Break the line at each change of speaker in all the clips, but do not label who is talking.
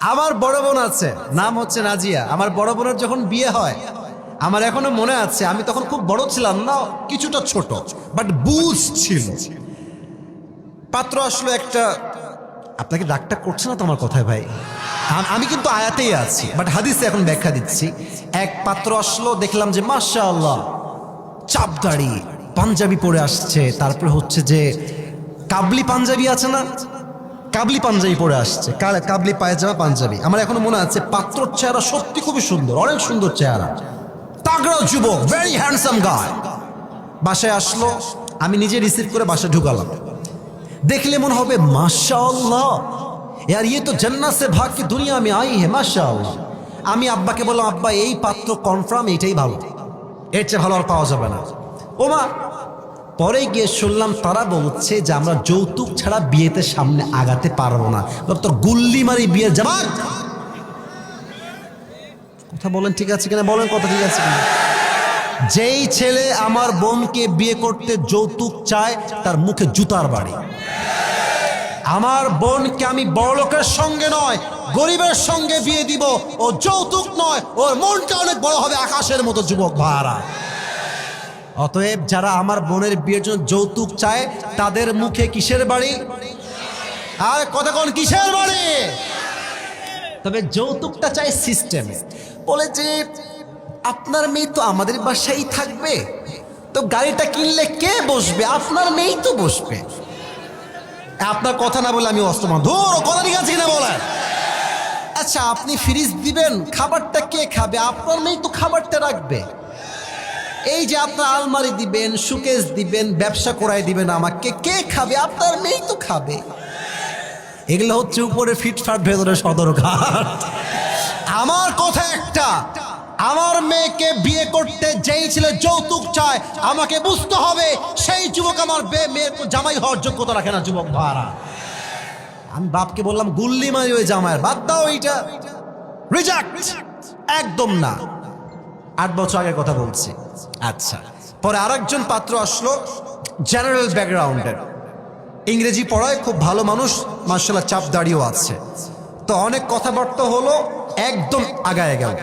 আমার বড় বোন আছে, নাম হচ্ছে নাজিয়া আমার বড় বোনের যখন বিয়ে হয়, আমার এখনও মনে আছে, আমি তখন খুব বড় ছিলাম, না, কিছুটা ছোট বাট বুঝ ছিল। পাত্র আসলো একটা, আপনাকে ডাকটা করছে না তো আমার কথায় ভাই? আমি কিন্তু আয়াতেই আছি বাট হাদিসে এখন ব্যাখ্যা দিচ্ছি। এক পাত্র আসলো, দেখলাম যে মাশা আল্লাহ চাপ দাড়ি পাঞ্জাবি পরে আসছে, তারপরে হচ্ছে যে, কাবলি পাঞ্জাবি আছে না? কাবলি পাঞ্জাবি পরে আসছে। কাবলি পায়জামা, পাঞ্জাবি? আমার এখনও মনে আছে, পাত্রর চেহারা সত্যি খুবই সুন্দর, অনেক সুন্দর চেহারা। তাগড়া যুবক ভেরি হ্যান্ডসাম গায় বাসায় আসলো, আমি নিজে রিসিভ করে বাসায় ঢুকালাম। দেখলে মনে হবে, মাশাআল্লাহ यार ये तो जन्नत से भाग के दुनिया में आई है আমি আব্বাকে বললাম, আব্বা, এই পাত্র কনফার্ম এটাই ভালো। এর চেয়ে ভালো আর পাওয়া যাবে না। ও মা পরে গিয়ে শুনলাম তারা বলছে যে আমরা যৌতুক ছাড়া বিয়েতে সামনে আগাতে পারব না। তোর গুল্লি মারি বিয়ে জামাত! কথা বলেন ঠিক আছে কিনা? বলেন কথা ঠিক আছে কিনা? যেই ছেলে আমার বোনকে বিয়ে করতে যৌতুক চায়, তার মুখে জুতার বাড়ি। আমার বোনকে আমি বড়লোকের সঙ্গে নয়, গরিবের সঙ্গে বিয়ে দিব। ও যৌতুক নয়, ওর মনটা অনেক বড় হবে আকাশের মতো যুবক ভাড়া অতএব যারা আমার বোনের বিয়ের জন্য যৌতুক চায়, তাদের মুখে কিসের বাড়ি? আর কথা কোন কিসের বাড়ি? তবে যৌতুকটা চাই সিস্টেমে। বলে যে, আপনার মেয়ে তো আমাদের বাসায় থাকবে। তো গাড়িটা কিনলে কে বসবে? আপনার মেয়েই তো বসবে। আপনার কথা না বলে আমি অস্তমান ধরো কথা ঠিক আছে কিনা বলেন? আচ্ছা আপনি ফ্রিজ দিবেন, খাবারটা কে খাবে? আপনার মেয়ে তো খাবারটা রাখবে। এই যে আপনার আলমারি দিবেন, সুকেস দিবেন, ব্যবসা করাই দিবেন আমাকে, কে খাবে? আপনার মেয়েই তো খাবে। এগুলো হচ্ছে উপরে ফিটফাট ভেতরে সদরঘাট আমার কথা একটা, আমার মেয়েকে বিয়ে করতে যেই ছেলে যৌতুক চায়, আমাকে বুঝতে হবে, সেই যুবক আমার মেয়ের জামাই হওয়ার যোগ্যতা রাখে না, যুবক ভাড়া। আমি বাপকে বললাম গুল্লি মারি ওই জামাইয়ের, বাদ দাও এইটা। রিজাক্ট একদম না। আট বছর আগে কথা বলছি। আচ্ছা পরে আরেকজন পাত্র আসলো জেনারেল ব্যাকগ্রাউন্ডের ইংরেজি পড়ায় খুব ভালো মানুষ মার্শাল্লাহ চাপ দাঁড়িয়েও আছে। তো অনেক কথাবার্তা হলো, একদম আগায় গেল।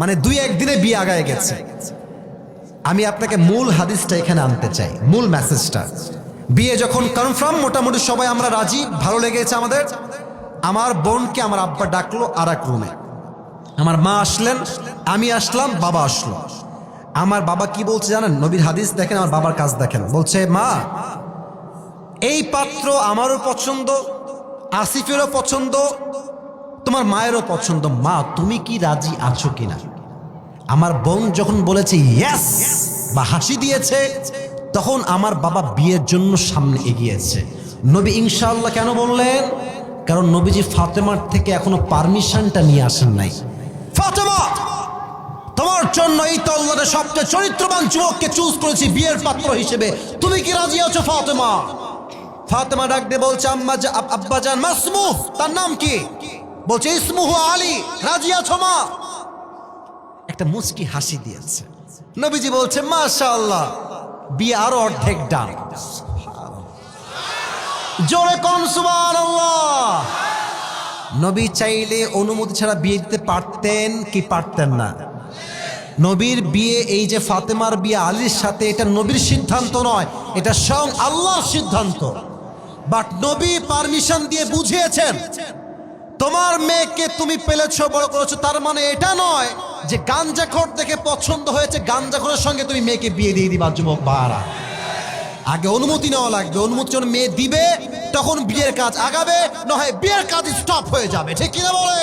মানে দুই একদিনে বিয়ে আগায় গেছে। আমি আপনাকে মূল হাদিসটা এখানে আনতে চাই, মূল মেসেজটা বিয়ে যখন কনফার্ম মোটামুটি সবাই আমরা রাজি, ভালো লেগেছে আমাদের। আমার বোনকে আমার আব্বা ডাকলো আর এক রুমে আমার মা আসলেন, আমি আসলাম, বাবা আসলো। আমার বাবা কি বলছে জানেন? নবীর হাদিস দেখেন, আমার বাবার কাজ দেখেন। বলছে, মা, এই পাত্র আমারও পছন্দ, আসিফেরও পছন্দ, তোমার মায়েরও পছন্দ। মা, তুমি কি রাজি আছো কিনা? আমার বোন যখন বলেছে ইয়েস বা হাসি দিয়েছে, তখন আমার বাবা বিয়ের জন্য সামনে এগিয়েছে। নবী ইনশাল্লাহ কেন বললেন? কারণ নবীজি ফাতেমার থেকে এখনও পারমিশনটা নিয়ে আসেন নাই। জন্য এই তল্লাতে সবচেয়ে চরিত্রবান যুবককে চুজ করেছি বিয়ের পাত্র হিসেবে। তুমি কি রাজি আছো, ফাতেমা? ফাতেমা ডাক বলছে, আম্মা আব্বাজান মাসমুহ। তার নাম কি? বলছে, ইসমুহ আলী। রাজি আছো, মা? একটা মুচকি হাসি দিয়েছে। নবীজি বলছে, মাশাআল্লাহ, বিয়ে আরও অর্ধেক ডান। জোরে কম সুবহানাল্লাহ। নবী চাইলে অনুমতি ছাড়া বিয়ে দিতে পারতেন কি পারতেন না। নবীর বিয়ে, এই যে ফাতেমার বিয়ে, আলীর সাথে, এটা নবীর সিদ্ধান্ত নয়, এটা স্বয়ং আল্লাহর সিদ্ধান্ত। বাট নবী পারমিশন দিয়ে বুঝিয়েছেন, তোমার মেয়েকে তুমি পেলেছ, বড় করেছ, তার মানে এটা নয় যে গাঞ্জাখোর দেখে পছন্দ হয়েছে, গাঞ্জাখোরের সঙ্গে তুমি মেয়েকে বিয়ে দিয়ে দিবা, যুবক ভাড়া আগে অনুমতি নেওয়া লাগবে, অনুমতি যখন মেয়ে দিবে, তখন বিয়ের কাজ আগাবে নয় বিয়ের কাজ স্টপ হয়ে যাবে, ঠিক কিনা বলে